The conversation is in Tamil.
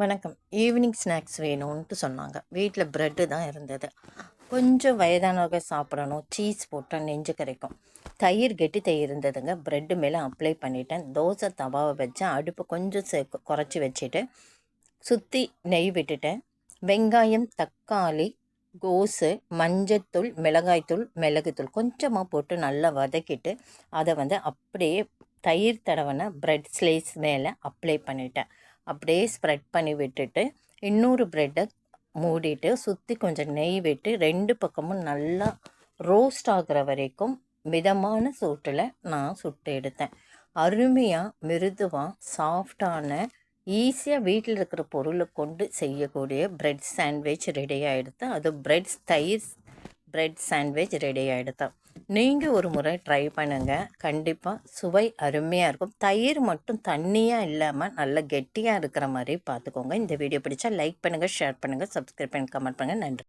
வணக்கம். ஈவினிங் ஸ்நாக்ஸ் வேணும்ன்ட்டு சொன்னாங்க. வீட்டில் ப்ரெட்டு தான் இருந்தது. கொஞ்சம் வயதானவங்க சாப்பிடணும். சீஸ் போட்டால் நெஞ்சு கரைக்கும். தயிர் கெட்டி தயிர் இருந்ததுங்க. ப்ரெட்டு மேலே அப்ளை பண்ணிட்டேன். தோசை தவாவை வச்சேன். அடுப்பு கொஞ்சம் சே குறைச்சி வச்சுட்டு சுற்றி நெய் விட்டுட்டேன். வெங்காயம் தக்காளி கோஸு மஞ்சத்தூள் மிளகாய்த்தூள் மிளகுத்தூள் கொஞ்சமாக போட்டு நல்லா வதக்கிட்டு அதை வந்து அப்படியே தயிர் தடவைன ப்ரெட் ஸ்லைஸ் மேலே அப்ளை பண்ணிட்டேன். அப்படியே ஸ்ப்ரெட் பண்ணி விட்டுட்டு இன்னொரு ப்ரெட்டை மூடிட்டு சுற்றி கொஞ்சம் நெய் விட்டு ரெண்டு பக்கமும் நல்லா ரோஸ்ட் ஆகிற வரைக்கும் மிதமான சூட்டில் நான் சுட்டு எடுத்தேன். அருமையாக மிருதுவாக சாஃப்டான ஈஸியாக வீட்டில் இருக்கிற பொருளை கொண்டு செய்யக்கூடிய ப்ரெட் சாண்ட்விச் ரெடி ஆகிடுது அது ப்ரெட் தயிர் ப்ரெட் சாண்ட்விச் ரெடி ஆகிடுது நீங்கள் ஒரு முறை ட்ரை பண்ணுங்கள் கண்டிப்பாக சுவை அருமையாக இருக்கும். தயிர் மட்டும் தண்ணியாக இல்லாமல் நல்லா கெட்டியாக இருக்கிற மாதிரி பார்த்துக்கோங்க. இந்த வீடியோ பிடிச்சா லைக் பண்ணுங்கள் ஷேர் பண்ணுங்கள் சப்ஸ்கிரைப் பண்ணி கமெண்ட் பண்ணுங்கள் நன்றி.